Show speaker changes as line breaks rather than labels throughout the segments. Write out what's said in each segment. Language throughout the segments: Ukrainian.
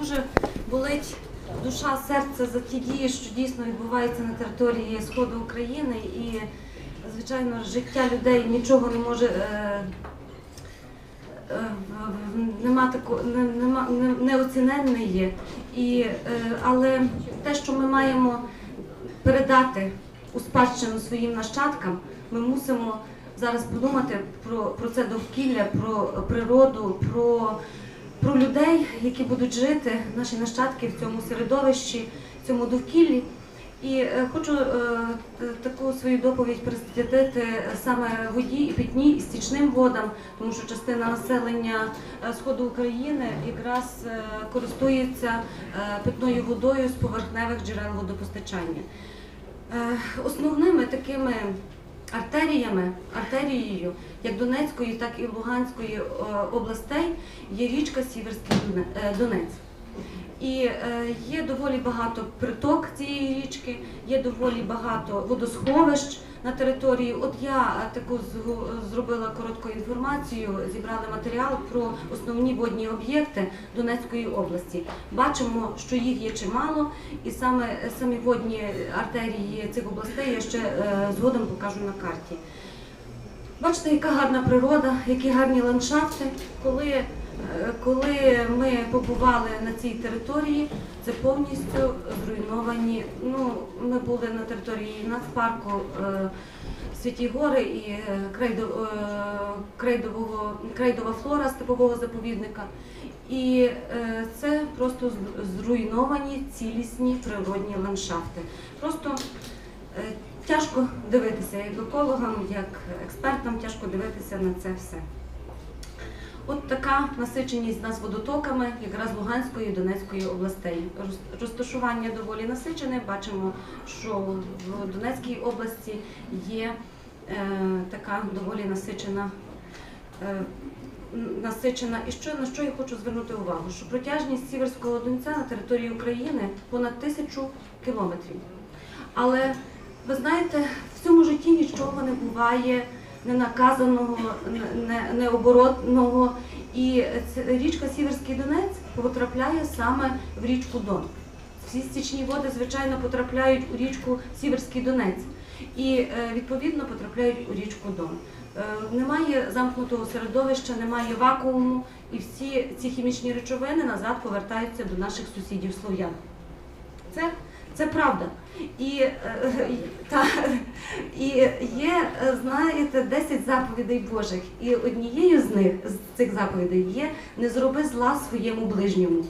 дуже болить душа, серце за ті дії, що дійсно відбуваються на території Сходу України. І, звичайно, життя людей нічого не може. е, е, Нема тако, не, нема, є. І, е, але те, що ми маємо передати у спадщину своїм нащадкам, ми мусимо зараз подумати про, про це довкілля, про природу, про, про людей, які будуть жити, наші нащадки в цьому середовищі, в цьому довкіллі. І е, хочу е, таку свою доповідь присвятити саме воді і питній і стічним водам, тому що частина населення е, сходу України якраз е, користується е, питною водою з поверхневих джерел водопостачання. Е, Основними такими артеріями, артерією, як Донецької, так і Луганської е, областей, є річка Сіверський е, Донець. І е, є доволі багато приток цієї річки, є доволі багато водосховищ на території. От я е, таку зробила коротку інформацію, зібрали матеріал про основні водні об'єкти Донецької області. Бачимо, що їх є чимало, і саме самі водні артерії цих областей я ще е, згодом покажу на карті. Бачите, яка гарна природа, які гарні ландшафти. Коли, коли ми побували на цій території, це повністю зруйновані. Ну, ми були на території нацпарку е, Святі Гори і е, е, крейдового, крейдова флора степового заповідника. І це просто зруйновані цілісні природні ландшафти. Просто тяжко дивитися як екологам, як експертам, тяжко дивитися на це все. От така насиченість нас водотоками якраз Луганської і Донецької областей. Роз- Розташування доволі насичене. Бачимо, що в Донецькій області є е, така доволі насичена. е, Насичена, і що на що я хочу звернути увагу, що протяжність Сіверського Донця на території України понад тисячу кілометрів. Але ви знаєте, в цьому житті нічого не буває ненаказаного, не- не- необоротного. І річка Сіверський Донець потрапляє саме в річку Дон. Всі стічні води, звичайно, потрапляють у річку Сіверський Донець і е, відповідно потрапляють у річку Дон. Е, Немає замкнутого середовища, немає вакууму, і всі ці хімічні речовини назад повертаються до наших сусідів слов'ян. Це, це правда. І, е, та, і є, е, знаєте, 10 заповідей Божих. І однією з них, з цих заповідей, є не зроби зла своєму ближньому.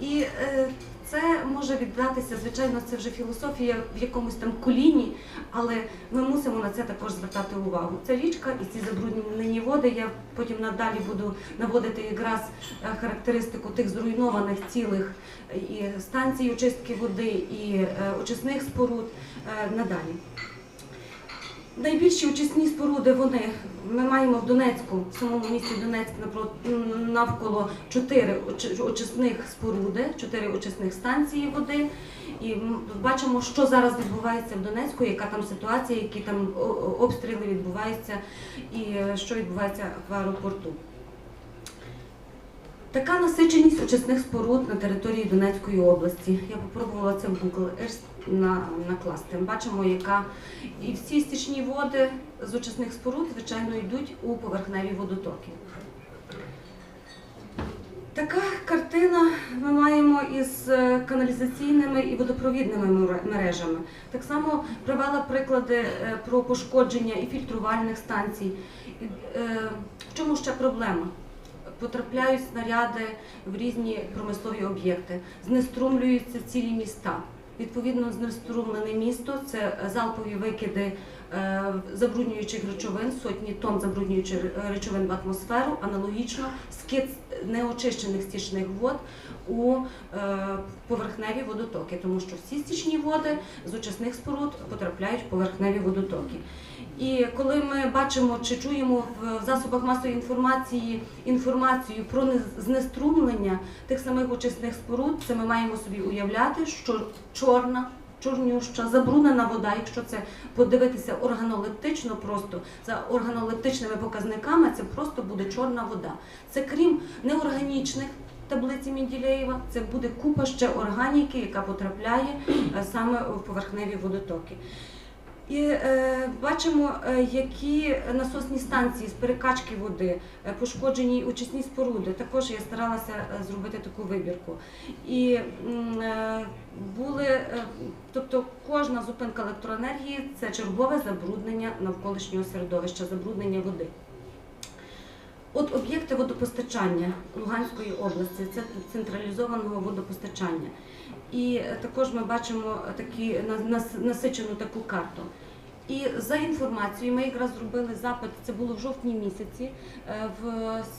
І е, це може віддатися, звичайно, це вже філософія в якомусь там коліні, але ми мусимо на це також звертати увагу. Це річка і ці забруднені води. Я потім надалі буду наводити якраз е, характеристику тих зруйнованих цілих е, і станцій очистки води, і е, очисних споруд надалі. Найбільші очисні споруди вони ми маємо в Донецьку, в самому місті Донецьк навколо чотири очисних споруди, чотири очисних станції води. І бачимо, що зараз відбувається в Донецьку, яка там ситуація, які там обстріли відбуваються, і е, що відбувається в аеропорту. Така насиченість очисних споруд на території Донецької області. Я попробувала це в Google Earth на, накласти. Бачимо, яка і всі стічні води з очисних споруд, звичайно, йдуть у поверхневі водотоки. Така картина ми маємо із е, каналізаційними і водопровідними мережами. Так само привела приклади е, про пошкодження і фільтрувальних станцій. Е, В чому ще проблема? Потрапляють снаряди в різні промислові об'єкти, знеструмлюються цілі міста. Відповідно, знеструмлене місто це залпові викиди забруднюючих речовин, сотні тонн забруднюючих речовин в атмосферу, аналогічно скид неочищених стічних вод у е, поверхневі водотоки, тому що всі стічні води з очисних споруд потрапляють в поверхневі водотоки. І коли ми бачимо чи чуємо в засобах масової інформації інформацію про знеструмлення тих самих очисних споруд, це ми маємо собі уявляти, що чорна. Чорнюща, забруднена вода, якщо це подивитися органолептично, просто за органолептичними показниками, це просто буде чорна вода. Це крім неорганічних таблиці Менділеєва, це буде купа ще органіки, яка потрапляє е, саме в поверхневі водотоки. І е, бачимо, е, які насосні станції з перекачки води, е, пошкоджені очисні споруди. Також я старалася е, зробити таку вибірку. І е, були, тобто кожна зупинка електроенергії це чергове забруднення навколишнього середовища, забруднення води. От об'єкти водопостачання Луганської області це централізованого водопостачання. І також ми бачимо такі на- насичену таку карту. І за інформацією, ми якраз зробили запит, це було в жовтні місяці, е, в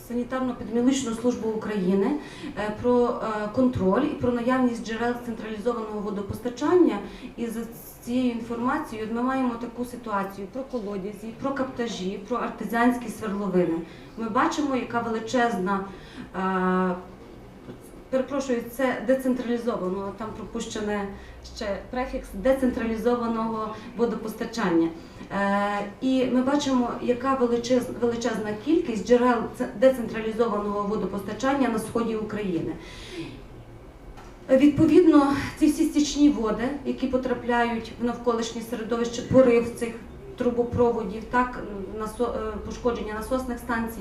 санітарно-епідеміологічну службу України е, про е, контроль і про наявність джерел централізованого водопостачання. І за цією інформацією ми маємо таку ситуацію про колодязі, про каптажі, про артезіанські свердловини. Ми бачимо, яка величезна. Перепрошую, це децентралізовано, там пропущене ще префікс децентралізованого водопостачання. Е, і ми бачимо, яка величезна, кількість джерел децентралізованого водопостачання на сході України. Відповідно, ці всі стічні води, які потрапляють в навколишнє середовище, порив цих трубопроводів, так, е, пошкодження насосних станцій,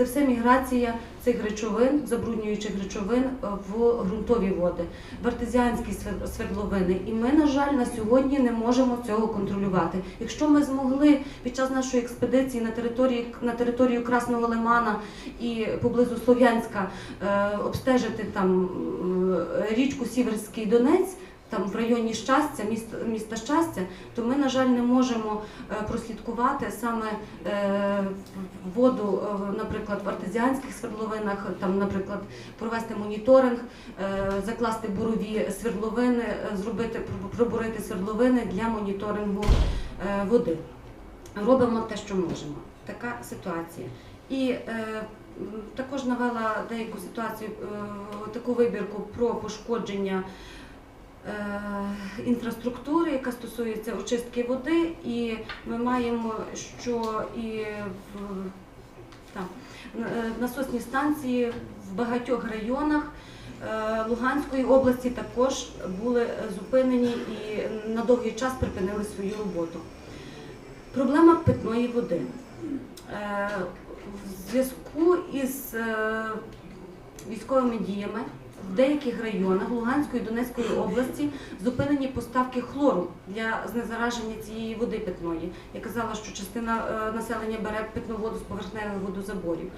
це все міграція цих речовин, забруднюючих речовин е, в ґрунтові води, в артезіанські свердловини. І ми, на жаль, на сьогодні не можемо цього контролювати. Якщо ми змогли під час нашої експедиції на території на територію Красного Лимана і поблизу Слов'янська е, обстежити там річку Сіверський Донець. Там в районі щастя, міста, міста щастя, то ми, на жаль, не можемо е, прослідкувати саме е, воду, е, наприклад, в артезіанських свердловинах, там, наприклад, провести моніторинг, закласти бурові свердловини, зробити пробу- пробурити свердловини для моніторингу води. Робимо те, що можемо. Така ситуація. І також навела деяку ситуацію, таку вибірку про пошкодження інфраструктури, яка стосується очистки води, і ми маємо, що і в там, е, насосні станції в багатьох районах е, Луганської області також були е, зупинені і на довгий час припинили свою роботу. Проблема питної води. Е, В зв'язку із е, військовими діями в деяких районах Луганської і Донецької області зупинені поставки хлору для знезараження цієї води питної. Я казала, що частина е, населення бере питну воду з поверхневих водозаборів.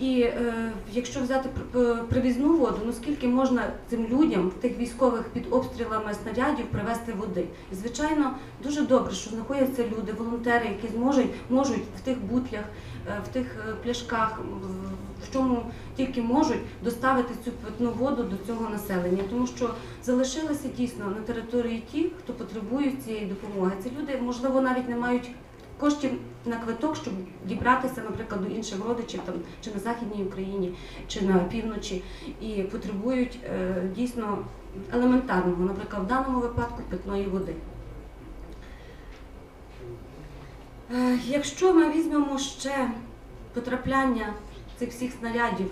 І е, якщо взяти пр- привізну воду, ну скільки можна цим людям, тих військових під обстрілами снарядів привезти води? І звичайно, дуже добре, що знаходяться люди, волонтери, які зможуть можуть в тих бутлях, е, в тих е, пляшках, в- чому тільки можуть доставити цю питну воду до цього населення, тому що залишилися дійсно на території ті, хто потребують цієї допомоги. Ці люди, можливо, навіть не мають коштів на квиток, щоб дібратися, наприклад, до інших родичів там чи на західній Україні, чи на півночі, і потребують е, дійсно елементарного, наприклад, в даному випадку питної води. Е, Якщо ми візьмемо ще потрапляння цих всіх снарядів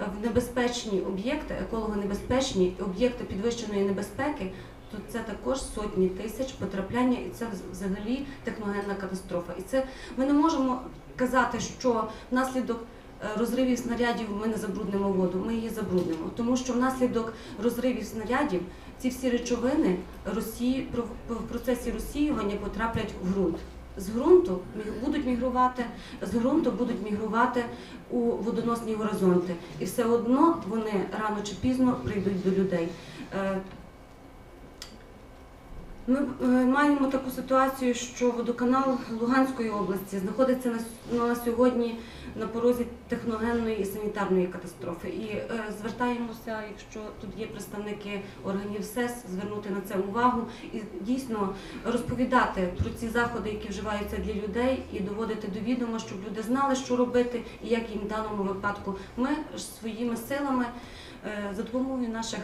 е, в небезпечні об'єкти, екологонебезпечні об'єкти підвищеної небезпеки, то це також сотні тисяч потрапляння, і це взагалі техногенна катастрофа. І це ми не можемо казати, що внаслідок е, розривів снарядів ми не забруднимо воду. Ми її забруднимо, тому що внаслідок розривів снарядів ці всі речовини Росії в процесі розсіювання потраплять в ґрунт. З ґрунту будуть мігрувати, з ґрунту будуть мігрувати у водоносні горизонти, і все одно вони рано чи пізно прийдуть до людей. Ми е, маємо таку ситуацію, що водоканал Луганської області знаходиться на, на сьогодні на порозі техногенної і санітарної катастрофи. І е, звертаємося, якщо тут є представники органів СЕС, звернути на це увагу і дійсно розповідати про ці заходи, які вживаються для людей, і доводити до відома, щоб люди знали, що робити і як їм в даному випадку. Ми своїми силами е, за допомогою наших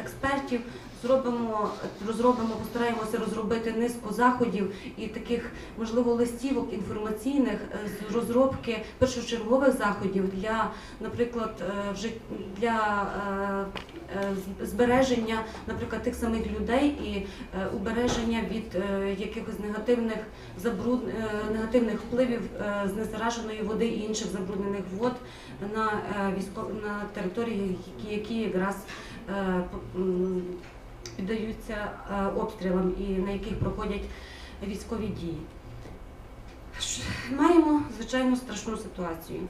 експертів, зробимо, розробимо, постараємося розробити низку заходів і таких, можливо, листівок інформаційних е, з розробки першочергових заходів для, наприклад, е, для е, з- збереження, наприклад, тих самих людей і убереження від якихось негативних забруд негативних впливів е, знезараженої води і інших забруднених вод на е, військо на території, які, якраз піддаються е, обстрілам і на яких проходять військові дії. Маємо звичайно страшну ситуацію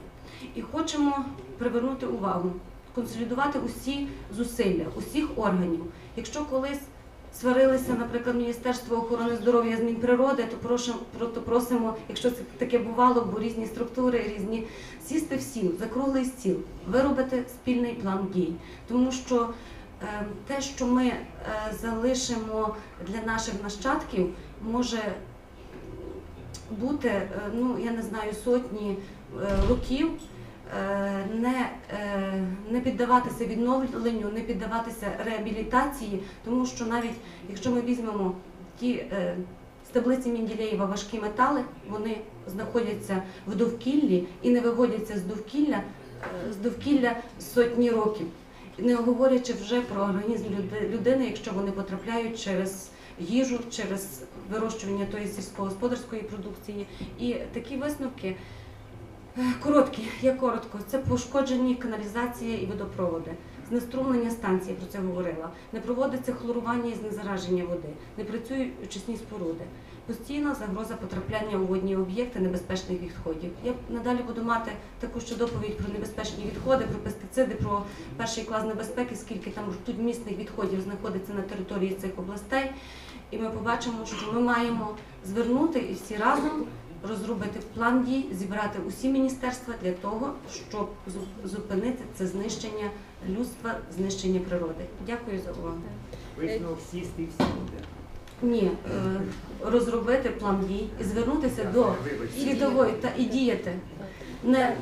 і хочемо привернути увагу, консолідувати усі зусилля, усіх органів. Якщо колись сварилися, наприклад, Міністерство охорони здоров'я з Мінприроди, то просимо, то просимо, якщо це таке бувало, бо різні структури, різні сісти всім за стіл, виробити спільний план дій, тому що е, те, що ми е, залишимо для наших нащадків, може бути, е, ну я не знаю, сотні е, років. Е, Не, е, не піддаватися відновленню, не піддаватися реабілітації, тому що навіть якщо ми візьмемо ті е, з таблиці Менділеєва важкі метали, вони знаходяться в довкіллі і не виводяться з довкілля з довкілля сотні років, не говорячи вже про організм людини, якщо вони потрапляють через їжу, через вирощування тої сільськогосподарської продукції. І такі висновки короткі, я коротко, це пошкоджені каналізації і водопроводи. Знеструмлення станції, я про це говорила. Не проводиться хлорування і знезараження води, не працюють очисні споруди. Постійна загроза потрапляння у водні об'єкти небезпечних відходів. Я надалі буду мати таку ще доповідь про небезпечні відходи, про пестициди, про перший клас небезпеки, скільки там ртутьмісних відходів знаходиться на території цих областей. І ми побачимо, що ми маємо звернути і всі разом розробити план дій, зібрати усі міністерства для того, щоб зупинити це знищення людства, знищення природи. Дякую за увагу.
Висновок сісти і всюди.
Ні, е, розробити план дій і звернутися до світової та і діяти не,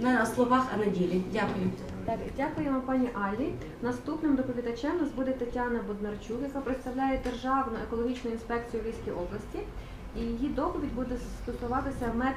не на словах, а на ділі. Дякую.
Так, дякуємо пані Аллі. Наступним доповідачем у нас буде Тетяна Боднарчук, яка представляє Державну екологічну інспекцію Львівській області. І її доповідь буде стосуватися методів.